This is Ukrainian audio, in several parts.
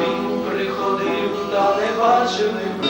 він приходив, та не бачили ми.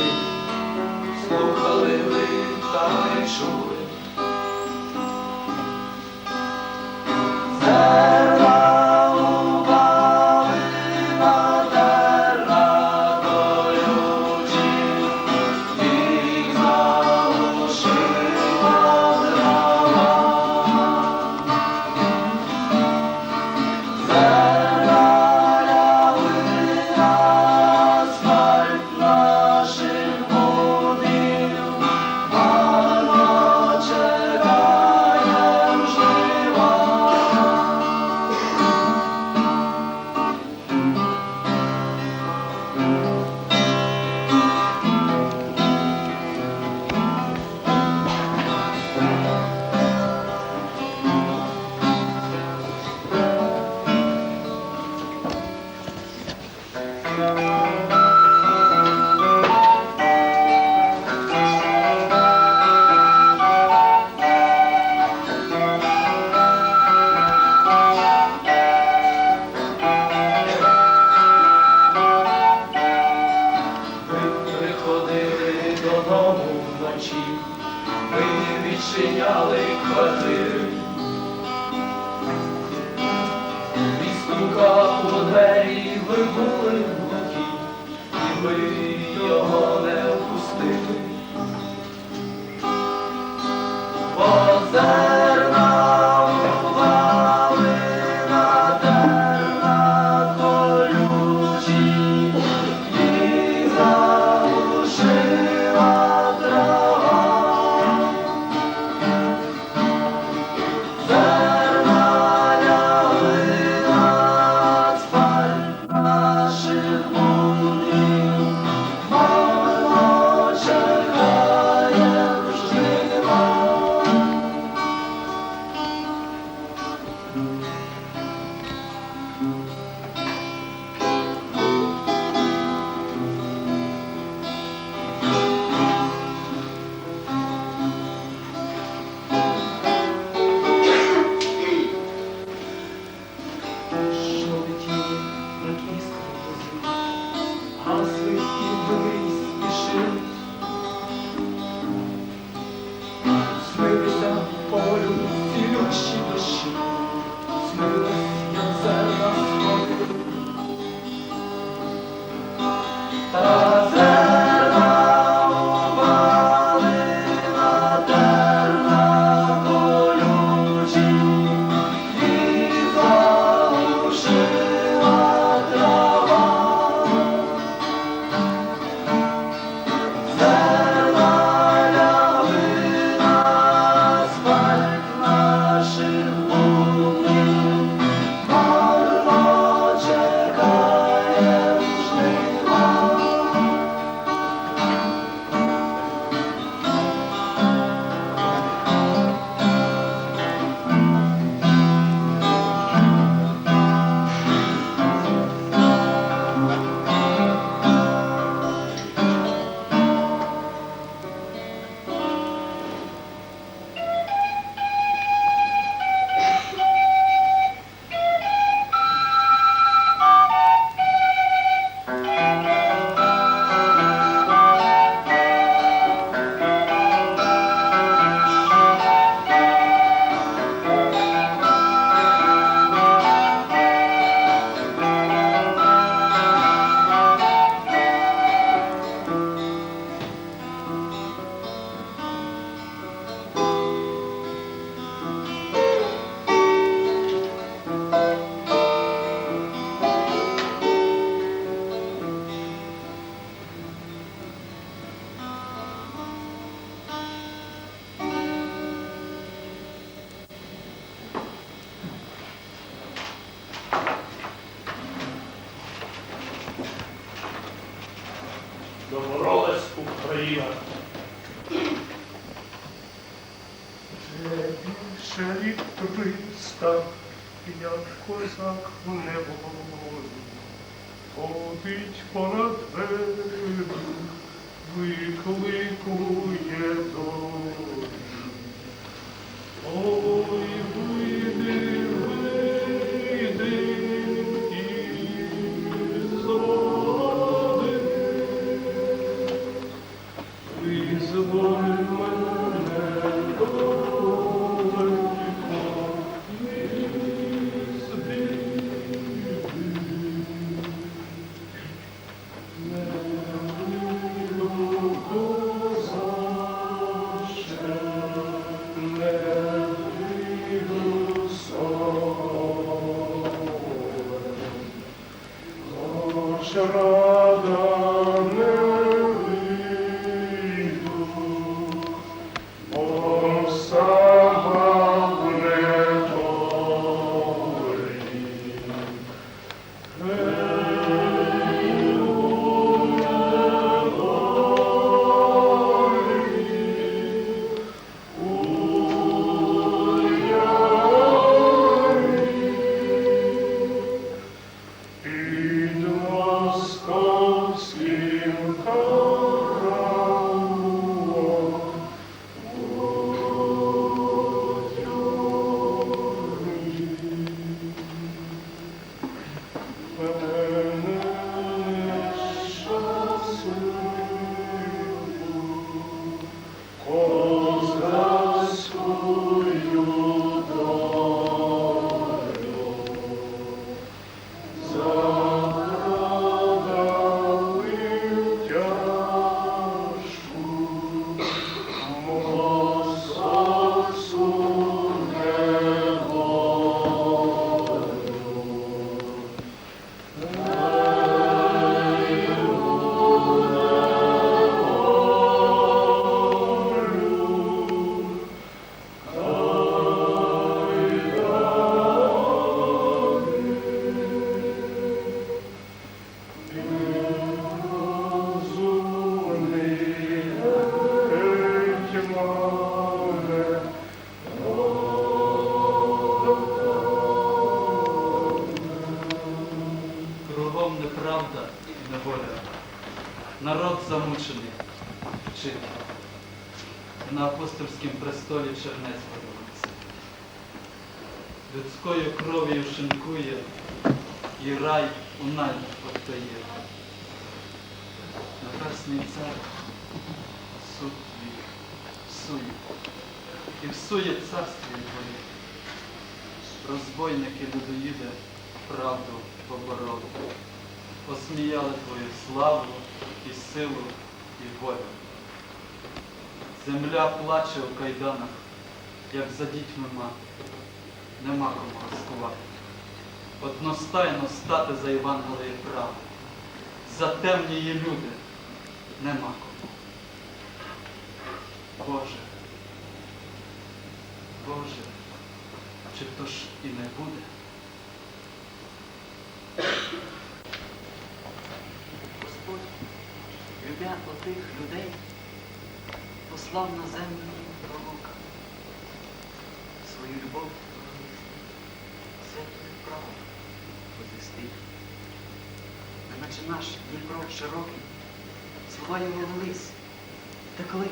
козак у небо, ходить понад берег, викликує до. Престолі чернець подивиться. Людською кров'ю шинкує, і рай у нальні подтає. Небесний цар суд твій всує, і всує царстві твоє. Розбойники людоїде правду побороли. Осміяли твою славу і силу, і волю. Земля плаче у кайданах, як за дітьми мати. Нема кому розкувати. Одностайно стати за Євангеліє правди. За темні її люди нема кому. Боже, Боже, чи то ж і не буде? Господь, любя отих людей, послав на землю пророка. Свою любов святою право возвестив. Неначе наш Дніпро широкий, слова його велись, текли,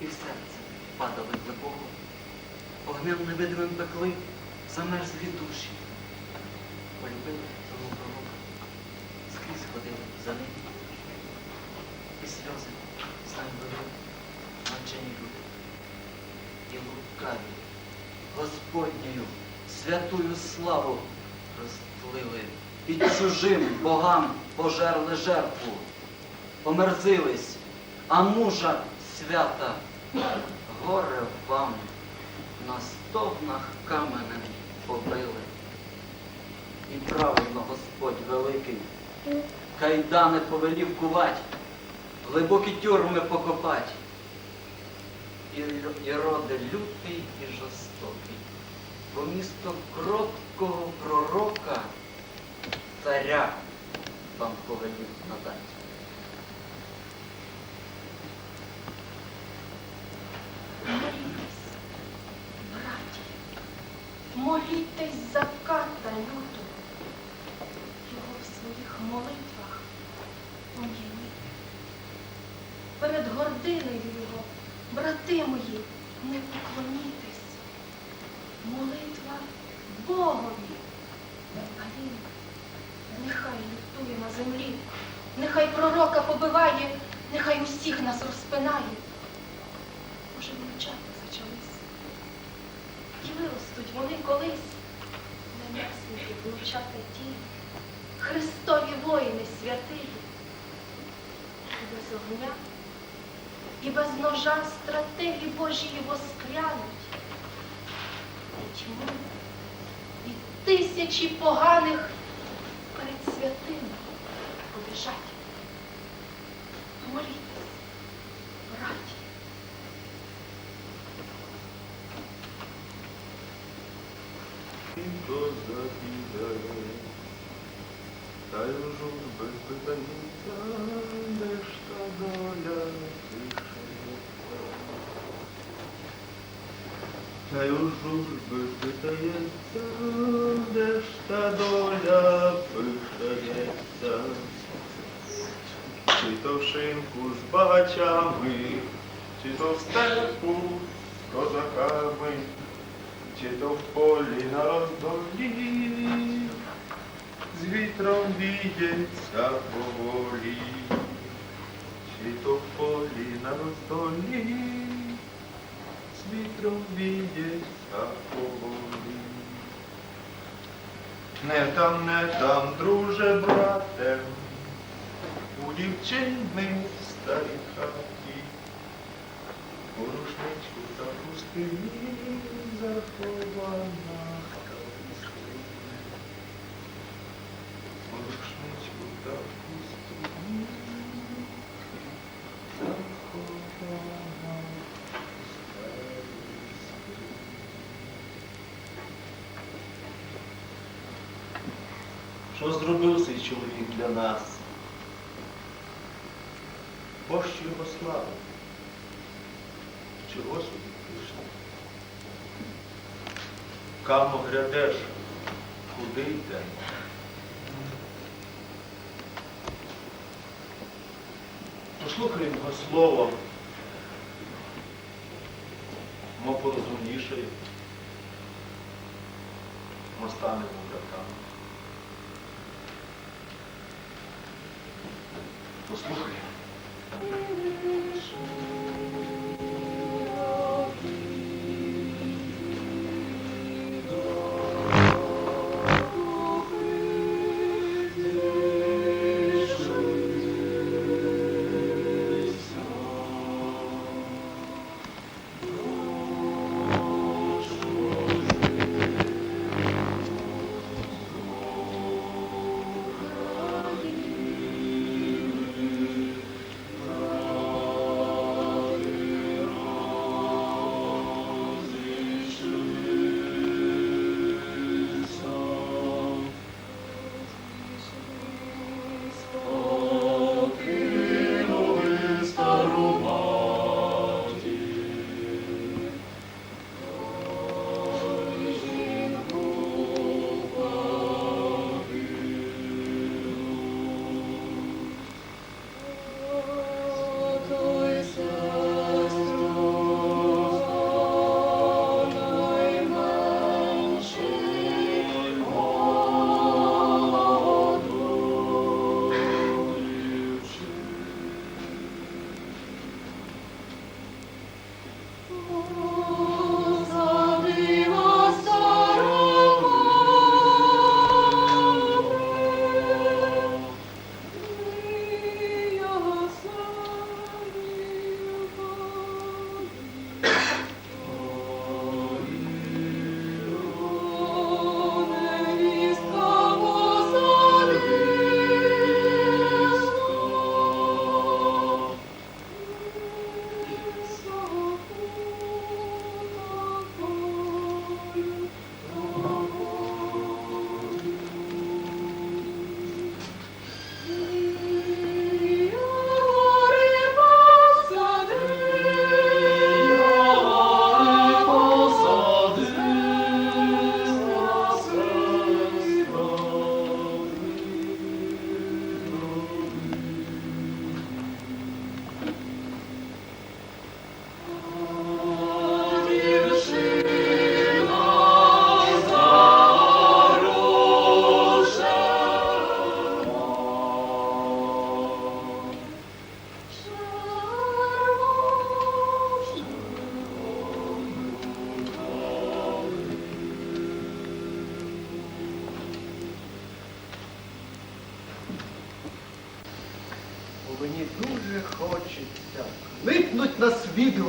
і в серце падали глибоко, огнем невидимим пекли, замерзлі душі. Полюбили того пророка скрізь ходили за ним. І сльози навчені. І лукаві Господньою святую славу розтлили. Під чужим богам пожерли жертву, померзились, а мужа свята горе вам на стогнах каменем побили. І правильно Господь великий, кайдани повелів кувать, глибокі тюрми покопать. І, і роди лютий і жорстокий, бо місто кроткого пророка царя вам повелів надать. Молітесь, браті, молітесь за ката люту. Його в своїх молитвах пом'яні. Перед гординою його, брати мої, не поклонітесь. Молитва Богові, а він нехай лютує на землі, нехай пророка побиває, нехай усіх нас розпинає. Може, мовчати зачались. І виростуть вони колись, небесники влучати ті, Христові воїни святиї. І без огня, і без ножа стратегі Божії воскрянуть. І тьму, і тисячі поганих перед святими лежать. Молітесь, браті. Та й у журби питається, де ж та доля Та й у журби питається, де ж та доля пишається. Чи то в шинку з багачами, чи то в степу з козаками, чи то в полі на роздолі, з вітром віється поволі, чи то в полі на роздолі, з віє віється поволі. Не там, не там, друже, брате, у дівчини старій хаті, у рушничку та пустині захована калина. У рушничку та пустині захована Що зробив цей чоловік для нас? Пощо його слава? Чого сюди прийшли? Камо грядеш, куди йдемо? Послухаємо слово, мо порозумнішає, мо станемо братами. Послухай.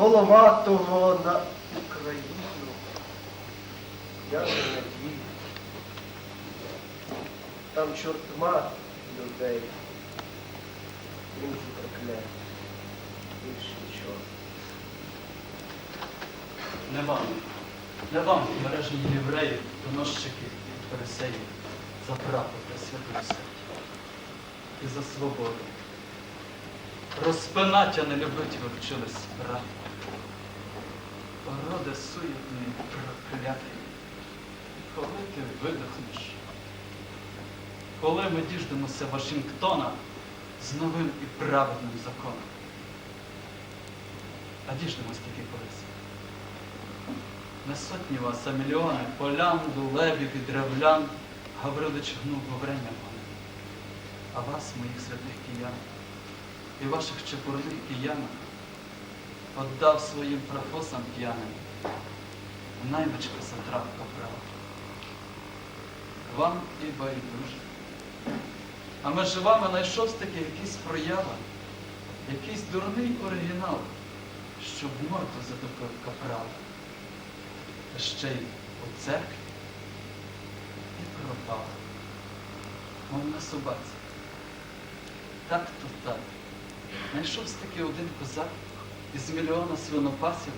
Головатого на Україну. Я не надію. Там чортма людей. інші прокляття. Більше нічого. Не вам, не вам, бережні євреї, доносчики і фарисеї, за правду та святу смерть і за свободу. Розпинаття не любить ви вчились. Породе суетний проклятий, коли ти видохнеш, коли ми діждемося Вашингтона з новим і праведним законом. А діждемось тільки колись. Не сотні вас, а мільйони полян, дулебів і древлян Гаврилич гнув во время мене. А вас, моїх святих киян, і ваших чепурних киянок Отдав своїм профосам п'яним наймичка сатрапка права. Вам і байдуже. А межи вами знайшовсь таки якийсь проява, якийсь дурний оригінал, щоб морду затопив капрала. Та ще й у церкві і пропав. Мов на собаці. Так то так. Знайшовсь таки один козак із мільйона свинопасів,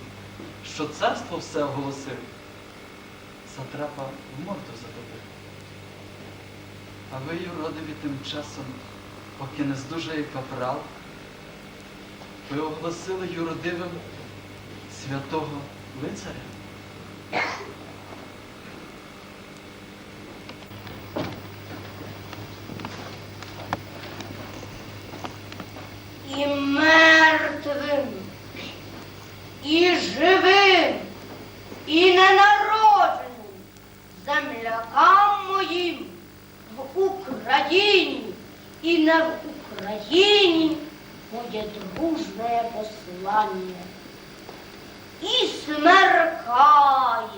що царство все оголосив, сатрапа морду затопив. А ви, юродиві, тим часом, поки не здужає капрал, ви оголосили юродивим святого лицаря. і мертвим, і живим, і ненародженим землякам моїм в Україні і не в Україні моє дружне послання. І смеркає,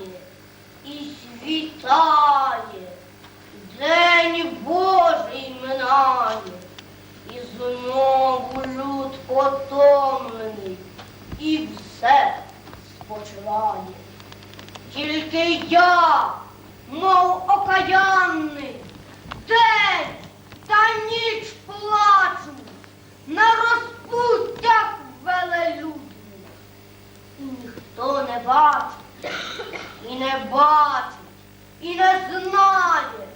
і світає, день Божий минає. І знову люд потомлений, і все спочиває. Тільки я, мов окаянний, день та ніч плачу на розпуттях велелюдних. І ніхто не бачить, і не бачить, і не знає,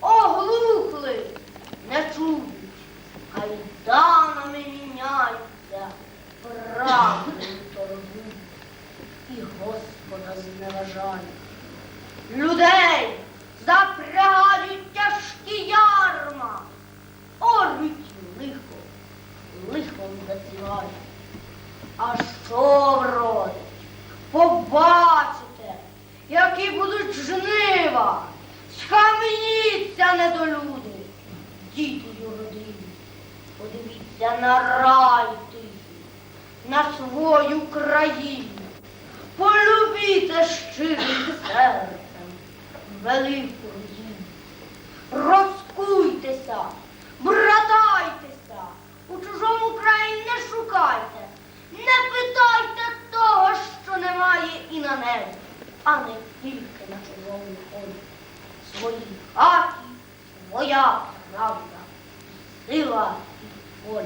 оглухли, не чують. Кайданами міняються, правдою торгують і Господа зневажають. Людей запрягають тяжкі ярма, оруть лихо, лихом засівають. А що вродить? Побачите, які будуть жнива, схаменіться недолюди, діти юродиві. Подивіться на рай тихий, на свою країну. Полюбіте щирим серцем велику родину. Розкуйтеся, братайтеся, у чужому краї не шукайте, не питайте того, що немає і на небі, а не тільки на чужому полі. Своїй хаті своя правда сила і воля.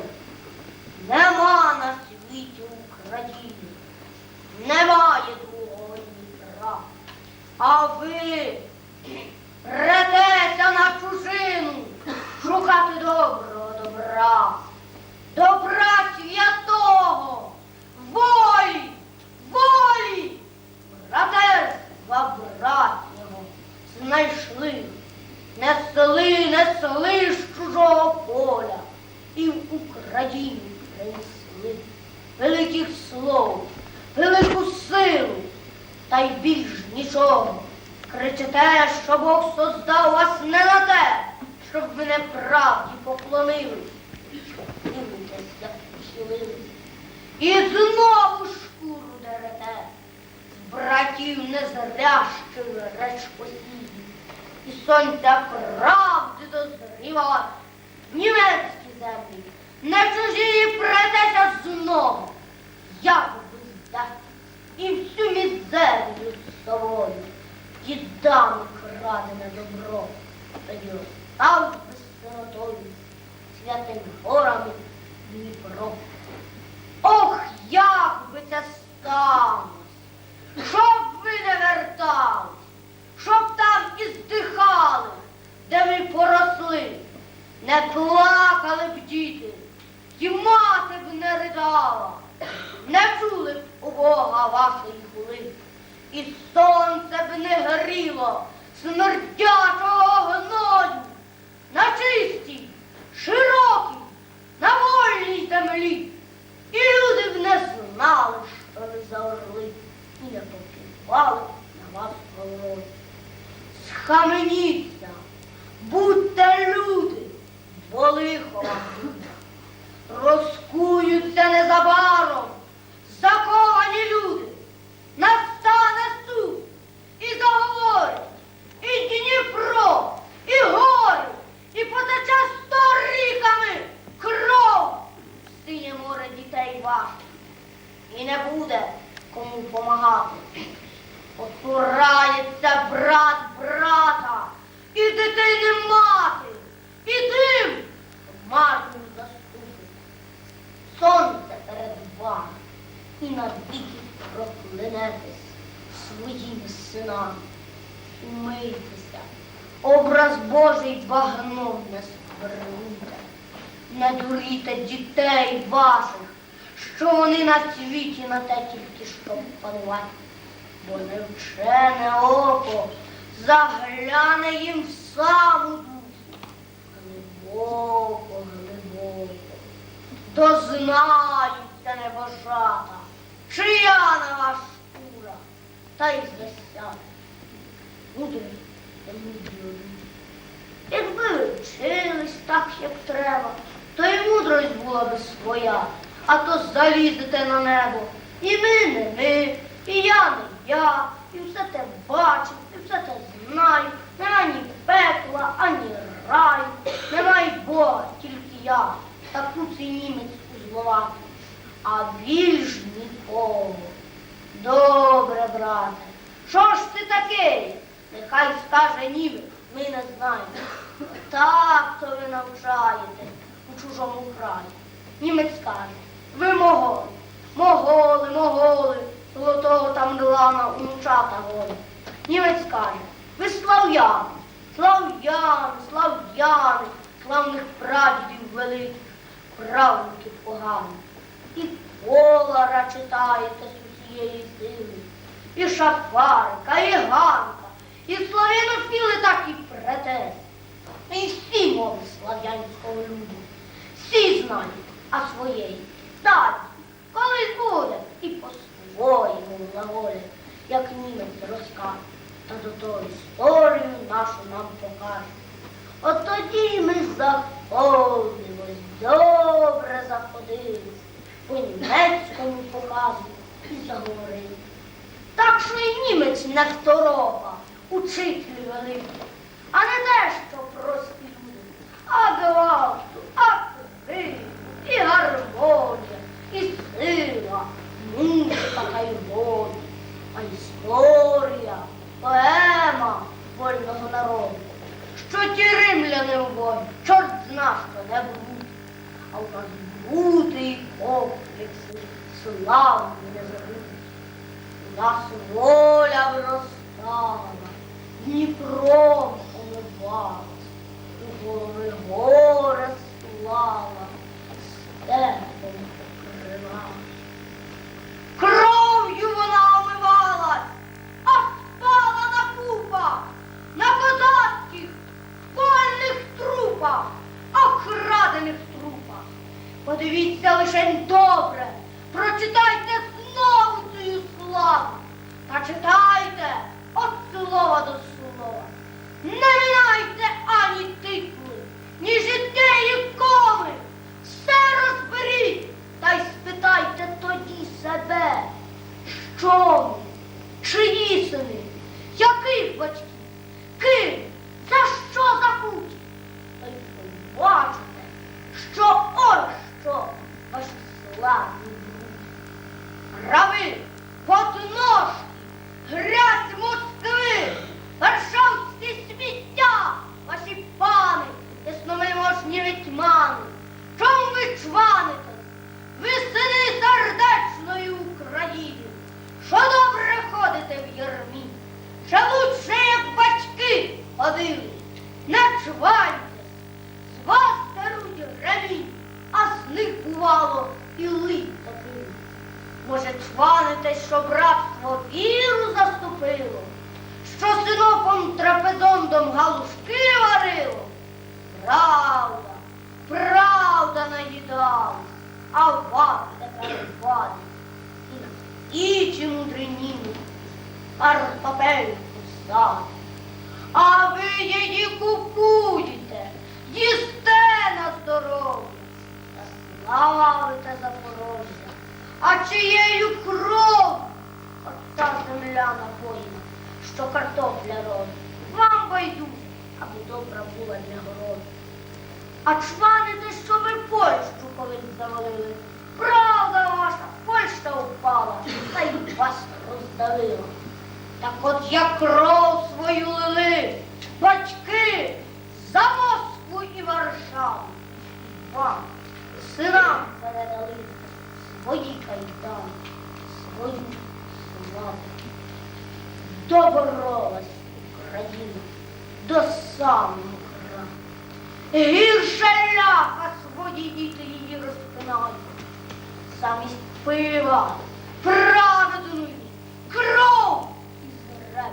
Нема на світі України, немає другого Дніпра. А ви претеся на чужину шукати доброго добра, добра святого, волі, волі, братерства братнього знайшли. Несли, несли з чужого поля. І в Україну принесли великих слов, велику силу, та й більш нічого. Кричите, що Бог создав вас не на те, щоб ви неправді поклонились. Дивитесь, як похилились. І знову шкуру дерете, з братів незрящих речпосідів і сонця правди дозрівати. Німецькі землі, не чужі претеся знову, як би здати, і всю мізерію з собою, дідами крадене добро, тоді остав би сиротою, святим горами і не плакали б діти, і мати б не ридала, не чули б у Бога вашої хули, і сонце б не гріло смердячого гною на чистій, широкій, на вольній землі. І люди б не знали, що ви за орли, і не покивали на вас головою. Схаменіться, будьте люди, бо лихо. Розкуються незабаром заковані люди. Настане суд і заговорить, і Дніпро, і гори, і потече сто ріками кров. Синє море дітей ваших. І не буде кому помагати. Отурається брат брата, і дитини мати, і тим марним заступить. Сонце перед вами, і навіки проклянетесь своїми синами. Умийтеся, образ Божий багном не сквернуйте. Не дуріте дітей ваших, що вони на світі на те тільки щоб панувати бо невчене око загляне їм в душу. Глибоко, глибоко, дознаються небожата, чия на вас шкура, та й засяде. Та мудрі. Якби ви вчились так, як треба, то й мудрость була би своя, а то залізете на небо. І ми не ми, і я не я, і все те бачу, і все те знаю. Нема ні пекла, ані раю, немає Бога, тільки я, та куций німець у Словакії, а більш нікого. Добре, брате, що ж ти такий? Нехай скаже німець, ми не знаємо. Так то ви навчаєте у чужому краї. Німець каже, ви моголи, моголи, моголи, золотого там лана унучата голі. Німець каже, ви слав'яни, слав'яни, слав'яни, славних прадідів великих, правнуків поганих. І полара читаєте з усієї сили, і шафарика, і ганка, і слав'янофіли так і претес. І всі мови слав'янського люду. Всі знають, а своєї. Далі, колись буде, і по-своєму глаголять, як німець розкаже, та до того історію нашу нам покаже. От тоді ми заходимось, добре заходились, по німецькому показу і заговорили. Так що і німець не второга, учитель великий, а не те, що прості люди, а гвалту, а крик, і гармонія, і сила, музика та воля, а історія, поема вольного народу. Що ті римляни в бою, чорт зна, що не будуть, а у нас бути і комплекси, славні не забудуть. У нас воля виростала, Дніпром омивалась, у голови горе слава, степом покрила. Кров'ю вона омивалась, а спала на купах, на козацьких, вольних трупах, окрадених трупах. Подивіться лише добре, прочитайте знову цю славу. Та читайте от слова до слова. Не міняйте ані титли, ні життєї коми. Все розберіть та й спитайте тоді себе, ми, чиї сини, яких батьків, ким, за що забуті. Та й побачите, що ось що ваші славні люди. Раби, подножки, грязь Москви, Варшавські сміття, ваші пани, ясномиможні гетьмани. Чом ви чваните? Ви сини сердечної України, А чваните, що ви Польщу колись завалили. Правда ваша, Польща впала, та й вас роздавила. Так от як кров свою лили, батьки за Москву і Варшаву. Вам, синам передали свої кайдани, свою славу. Доборолась Україна до самого. Гірше ляха свої діти її розпинають. Замість пива, праведної, кров із ребер.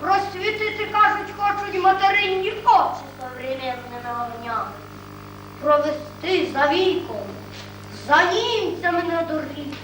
Просвітити, кажуть, хочуть материнні очі современними вогнями. Провести за віком, за німцями на доріг,